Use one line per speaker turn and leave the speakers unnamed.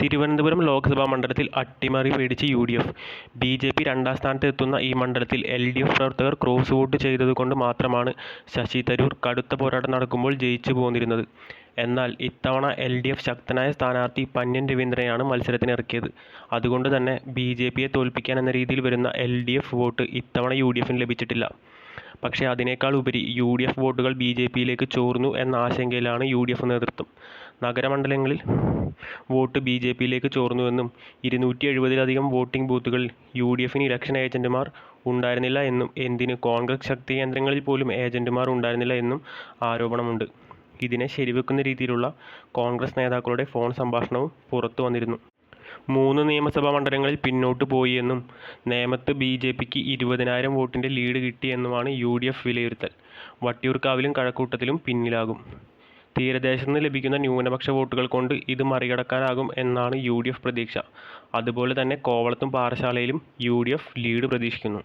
തിരുവനന്തപുരം ലോക്സഭാ മണ്ഡലത്തിൽ അട്ടിമറി പേടിച്ച് U D F B J P രണ്ടാം സ്ഥാനത്ത് എത്തുന്ന ഈ മണ്ഡലത്തിൽ എൽ ഡി എഫ് പ്രവർത്തകർ ക്രോസ് വോട്ട് ചെയ്തതുകൊണ്ട് മാത്രമാണ് ശശി തരൂർ കടുത്ത പോരാട്ടം നടക്കുമ്പോൾ ജയിച്ചു പോന്നിരുന്നത്. എന്നാൽ ഇത്തവണ എൽ ഡി എഫ് ശക്തനായ സ്ഥാനാർത്ഥി പന്ന്യൻ രവീന്ദ്രനെയാണ് മത്സരത്തിനിറക്കിയത്. അതുകൊണ്ട് തന്നെ ബി ജെ പിയെ തോൽപ്പിക്കാൻ എന്ന രീതിയിൽ വരുന്ന എൽ ഡി എഫ് വോട്ട് ഇത്തവണ യു ഡി എഫിന് ലഭിച്ചിട്ടില്ല. പക്ഷേ അതിനേക്കാൾ ഉപരി യു ഡി എഫ് വോട്ടുകൾ ബി ജെ പിയിലേക്ക് ചോർന്നു എന്ന ആശങ്കയിലാണ് യു ഡി എഫ് നേതൃത്വം. നഗരമണ്ഡലങ്ങളിൽ വോട്ട് ബി ജെ പിയിലേക്ക് ചോർന്നുവെന്നും ഇരുന്നൂറ്റി എഴുപതിലധികം വോട്ടിംഗ് ബൂത്തുകളിൽ യു ഡി എഫിന് ഇലക്ഷൻ ഏജന്റുമാർ ഉണ്ടായിരുന്നില്ല എന്നും എന്തിന് കോൺഗ്രസ് ശക്തി കേന്ദ്രങ്ങളിൽ പോലും ഏജന്റുമാർ ഉണ്ടായിരുന്നില്ല എന്നും ആരോപണമുണ്ട്. ഇതിനെ ശരിവെക്കുന്ന രീതിയിലുള്ള കോൺഗ്രസ് നേതാക്കളുടെ ഫോൺ സംഭാഷണവും പുറത്തു വന്നിരുന്നു. മൂന്ന് നിയമസഭാ മണ്ഡലങ്ങളിൽ പിന്നോട്ട് പോയി എന്നും നേമത്ത് ബി ജെ പിക്ക് ഇരുപതിനായിരം വോട്ടിന്റെ ലീഡ് കിട്ടിയെന്നുമാണ് യു ഡി എഫ് വിലയിരുത്തൽ. വട്ടിയൂർക്കാവിലും കഴക്കൂട്ടത്തിലും പിന്നിലാകും. തീരദേശത്ത് നിന്ന് ലഭിക്കുന്ന ന്യൂനപക്ഷ വോട്ടുകൾ കൊണ്ട് ഇത് മറികടക്കാനാകും എന്നാണ് യു ഡി എഫ് പ്രതീക്ഷ. അതുപോലെ തന്നെ കോവളത്തും പാറശാലയിലും യു ഡി എഫ് ലീഡ് പ്രതീക്ഷിക്കുന്നു.